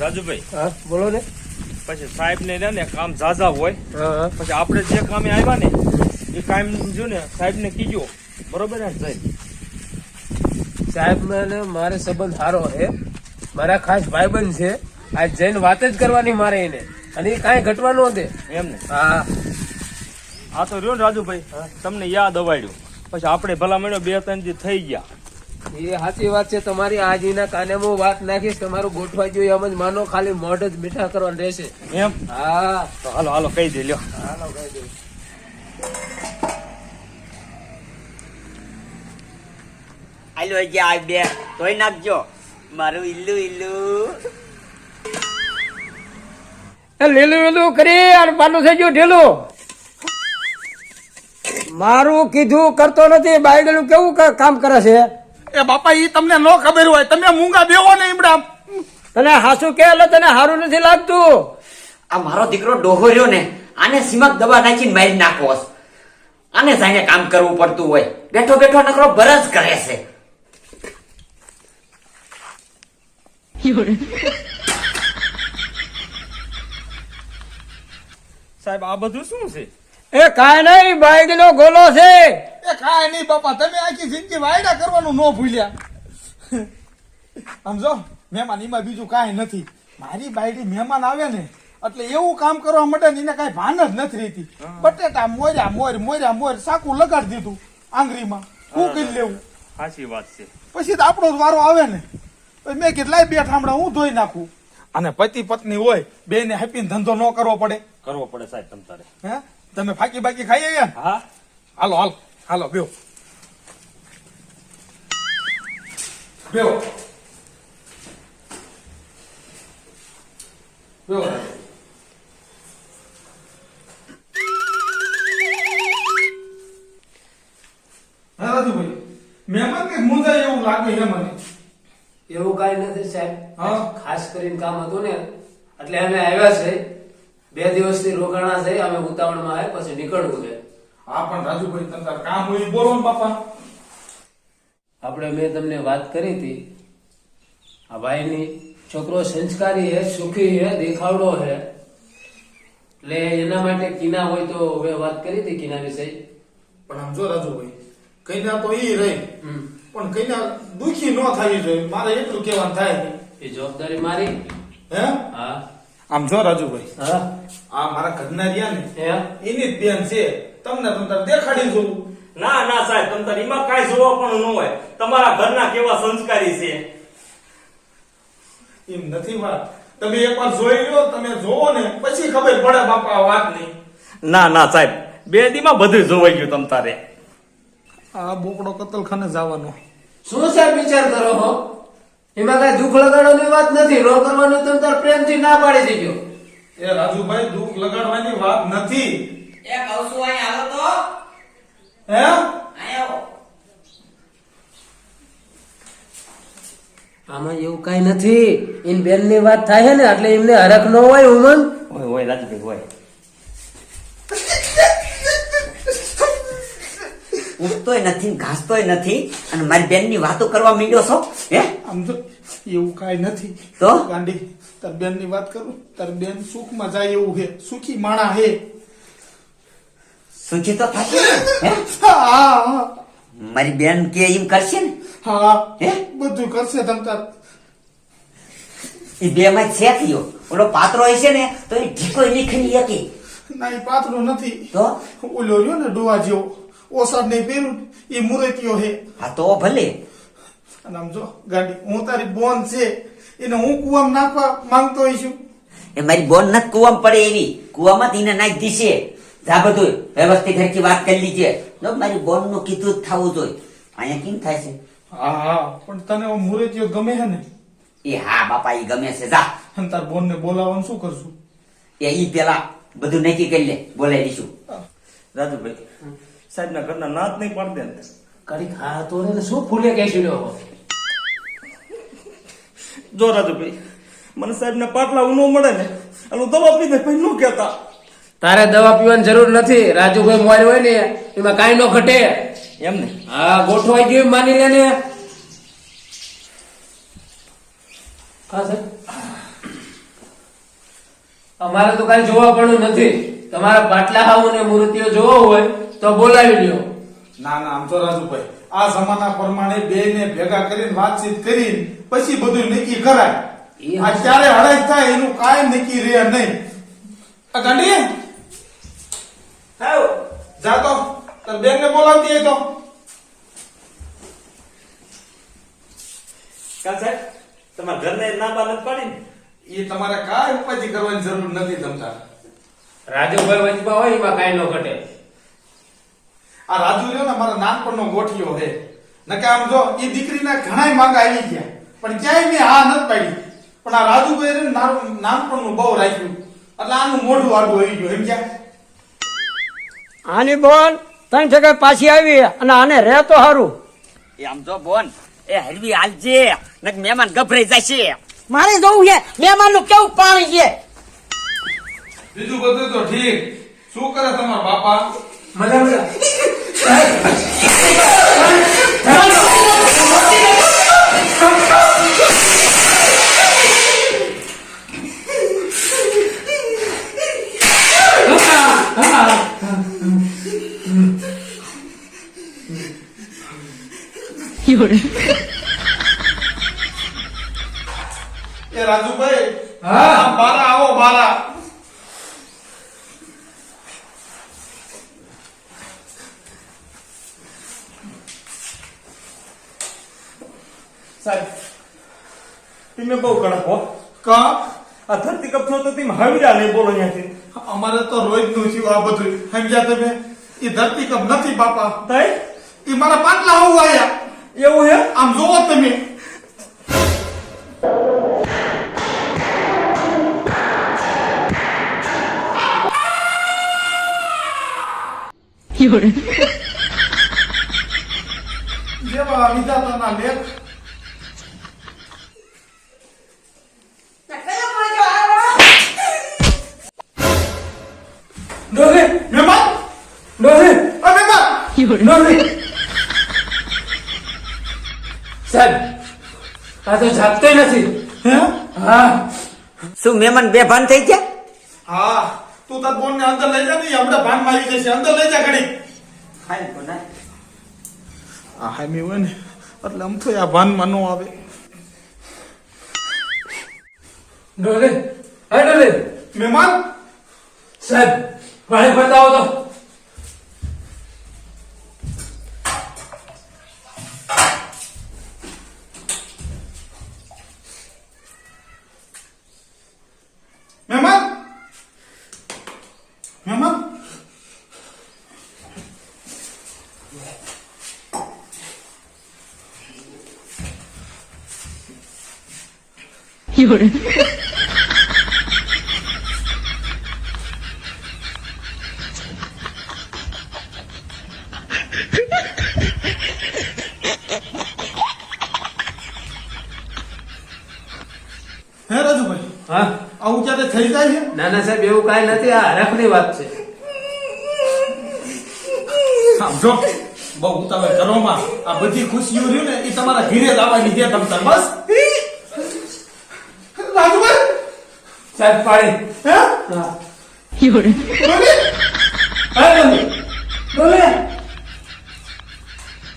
રાજુભાઈ હા બોલો ને. પછી સાહેબ ને ને કામ ઝાઝા હોય હા હા. પછી આપણે જે કામે આવ્યા ને એ કામ જો ને સાહેબ ને કીજો બરોબર ને સાહેબ? સાહેબ ને મારે સંબંધ સારો છે. મારા ખાસ ભાઈબંધ છે. આ જઈને વાત જ કરવાની મારે એને. અને એ કાંઈ ઘટવાનું હતું એમ ને? હા. આ તો રહ્યો ને રાજુભાઈ તમને યાદ અવાડ્યું પછી આપણે ભલા મળ્યો બે ત્રણ થઈ ગયા. એ સાચી વાત છે તમારી આજ એના કાને હું વાત નાખીશ તમારું ગોઠવાઈ જોઈએ એમ જ માનો ખાલી મોઢ જ મીઠા કરવાનું રહેશે. એમ? હા. તો હાલો હાલો કહી દે લ્યો. હાલો કહી દે. આલો જે આ બે ધોઈ નાખજો. મારું ઇલ્લુ ઇલ્લુ એ લીલું લીલું કરી અને પાલું થઈ ગયું ઢીલું. મારું કીધું કરતો નથી બાયડેલું કેવું કામ કરે છે? એ બાપા ઈ તમને ન ખબર હોય. તમે મૂંગા બેહો ને ઈમડા. તને હાસુ કે એટલે તને સારું નથી લાગતું? આ મારો દીકરો ડોહો રહ્યો ને આને સીમક દવા નાખીને મારી નાખો આને જાણે કામ કરવું પડતું હોય. બેઠો બેઠો નકરો બરસ કરે છે. સાહેબ આ બધું શું છે? એ કાંઈ નહીં બાઈક નો ગોલો છે. એ કાંઈ નહીં બાપા તમે આખી જિંદગી વાયડા કરવાનું ન ભૂલ્યા. સમજો મહેમાન એમાં બીજું કાંઈ નથી. મારી બાયડી મહેમાન આવે ને એટલે એવું કામ કરવા માટે ને એને કાંઈ ભાન જ નથી રહેતી. બટેટા મોર્યા મોર મોર્યા મોર સાકું લગાડી દીધું આંગળીમાં. હું. કરી લેવું? સાચી વાત છે. પછી તો આપણો જ વારો આવે ને. મેં કીધું કેટલાય બે ઠામડા હું ધોઈ નાખું. અને પતિ પત્ની હોય બે ને હેપીને ધંધો ન કરવો પડે. કરવો પડે સાહેબ તમ તારે. હે? તમે ફાકી બાકી ખાઈ આવ્યા ને? હા. હાલો હાલો. હાલો બેહો. બેહો. હા રાજુભાઈ મહેમાન કે મુંજાય એવું લાગે છે મને. એવું કાંઈ નથી સાહેબ. હા. ખાસ કરીને કામ હતું ને એટલે અમે આવ્યા છે. બે દિવસથી રોકાણા છે અમે ઉતાવળમાં આવ્યા પછી નીકળવું છે. હા પણ રાજુભાઈ તમે તાર કામ હોય બોલો ને બાપા. આપણે મેં તમને વાત કરી હતી આ ભાઈની છોકરો સંસ્કારી હે સુખી હે દેખાવડો હે. એટલે એના માટે કિના હોય તો હવે વાત કરી હતી કિના વિશે. પણ આમ જો રાજુભાઈ કઈના તો ઈ રહી. પણ કઈના દુખી ન થવી જોઈએ મારે એટલું કહેવાનું થાય એ જવાબદારી મારી? હે? હા. આમ જો રાજુભાઈ હા. આ મારા ઘરના રહ્યા ને એની જ બેન છે. તમને તમને દેખાડી જોઉં. ના ના સાહેબ તમ તારે એમાં કાંઈ જોવા પણ ન હોય. તમારા ઘરના કેવા સંસ્કારી છે? એમ નથી વાત. તમે એકવાર જોઈ લો તમે જોવો ને પછી ખબર પડે બાપા વાત નહીં ના ના સાહેબ બે દીમાં બધું જોવાઈ ગયું તમ તારે. આ બોકડો કતલખાને જવાનો. શું સાહેબ વિચાર કરો હો? એમાં કઈ દુઃખ લગાડવાની વાત નથી ન કરવાનું તમ તાર પ્રેમથી ના પાડી દેજો એ રાજુભાઈ દુઃખ લગાડવાની વાત નથી. એ કહું છું અહીં હાલો તો. હે? આવો. આમાં એવું કઈ નથી. એન બેનની વાત થાય ને એટલે એમને હરખ ન હોય ઉમન હોય હોય રાજુભાઈ હોય. ઉઠતોય નથી ઘાસતોય નથી અને મારી બેનની વાતો કરવા માંડ્યો છો હે? આમ એવું કાઈ નથી. તો? ગાંડી તાર બેનની વાત કરું? તાર બેન સુખમાં જાય એવું છે. સુખી માણા હે સુખી તો થશે ને મારી બેન કે એમ કરશે ને? હા. હે? બધું કરશે તમ તાર. એ બે માં છે થયો. ઓલો પાત્રો હશે ને તો એ ઢીકો નીકળી શકે ના એ પાત્રો નથી. તો? ઓલો રહ્યો ને ડોવા જેવો. ઓસાડ નહીં પહેર્યું એ મુરતિયો હે. હા તો ભલે. અને આમ જો ગાડી હું તારી બોન છે. એને હું કુવામાં નાખવા માંગતો હોઈશું. છું એ મારી બોન નથી કુવામાં પડે એવી. કુવામાં એને નાખી દીશે. જા બધું વ્યવસ્થિત ઘરથી વાત કરી લીજે જો મારી બોનનું કીધું જ થવું જોઈએ. અહીંયા કેમ થાય છે? હા હા પણ તને ઓ ગમે છે ને? એ હા બાપા એ ગમે છે. જા. અને તાર બોન ને બોલાવવાનું શું કરશું? એ ઈ પેલા બધું નક્કી કરી લે બોલાવી દઈશું રાજુભાઈ સાહેબ ના ઘરના નાત નહીં પાડી દે ને. કડી ખા તો રે ને શું ફૂલે કહેશું લ્યો? જો રાજુભાઈ મને સાહેબ ને પાટલા ઉનો મળે ને અને દવા પીને પછી નું કેતા તારે દવા પીવાની જરૂર નથી. રાજુભાઈ મોર હોય ને એમાં કાંઈ નો ઘટે. એમ ને? હા ગોઠવાઈ ગયું માની લે ને. અમારે તો કાંઈ જોવા પડ્યું નથી. તમારા પાટલા હાવ ને મૂર્તિઓ જોવો હોય તો બોલાવી લ્યો. ના ના આમ તો રાજુભાઈ આ જમાના પ્રમાણે બે ને ભેગા કરીને વાતચીત કરી પછી બધું નક્કી કરાય. એ આ ક્યારે હડાઈ થાય એનું કાંઈ નક્કી રહે નહીં. આ ગાંડી જા તો. તાર બેન ને બોલાવતી હોય તો. કા સાહેબ તમારા ઘરને ના બાલક પાડી ને એ તમારે કાંઈ ઉપાધિ કરવાની જરૂર નથી તમતા. રાજુભાઈ વચમાં હોય એમાં કાંઈ ન ઘટે. આ રાજુ રહ્યો ને મારા નાનપણનો ગોઠિયો હે નકે આમ જો એ દીકરીના ઘણાય માંગ આવી ગયા. પણ ક્યાંય મેં હા નથી પાડી. પણ આ રાજુભાઈ રહ્યો નાનપણનું નાનપણનું બહુ રાખ્યું. એટલે આનું મોઢું આડું આવી ગયું એમ ક્યાં? આની બોન ત્રણ જગ્યાએ પાછી આવી અને આને રહે તો સારું એ આમ જો બોન એ હરવી હાલજે નક મહેમાન ગભરાઈ જશે. મારે જવું છે મહેમાનનું કેવું પાણી છે? બીજું બધું તો ઠીક. શું કરે તમારા બાપા? મજા મજા એ રાજુભાઈ હા. બારા આવો બારા. સાહેબ તમે બહુ કડક હો. કા? આ ધરતી કપ છો તો તમે હળવ્યા નહીં બોલો અહીંયાથી અમારે તો રોજનું આ બધું સમજ્યા તમે? એ ધરતી કપ નથી બાપા. તઈ? એ મારા પાટલા આવું આયા. એવું હે? આમ જોવો તમે. જેવા વિધાતાના લેખ. ડોલે મહેમાન ડોલે અ મહેમાન ડોલે સાહેબ આ તો જાગતો નથી. હે? હા. શું મહેમાન બે ભાન થઈ ગયા? હા તું તાર બોન ને અંદર લઈ જા ને ઈ હમણાં ભાન મારી આવી જશે. અંદર લઈ જા ઘડી આ હામી હોય ને એટલે આમ તો આ ભાનમાં નો આવે. ડોલે હા ડોલે? મહેમાન? સાહેબ ભાઈ બતાવો તો મહેમાન મહેમાન હે રાજુભાઈ હા? આવું ક્યારે થઈ જાય છે? ના ના સાહેબ એવું કાઈ નથી આ હરખની વાત છે. સમજો. બહુ તમે કરો માં આ બધી ખુશીઓ રહ્યું ને એ તમારા ઘીરે લાવવાની છે તમ બસ રાજુભાઈ સાહેબ પાણી. હે? બોલી? હા ડોલે ડોલે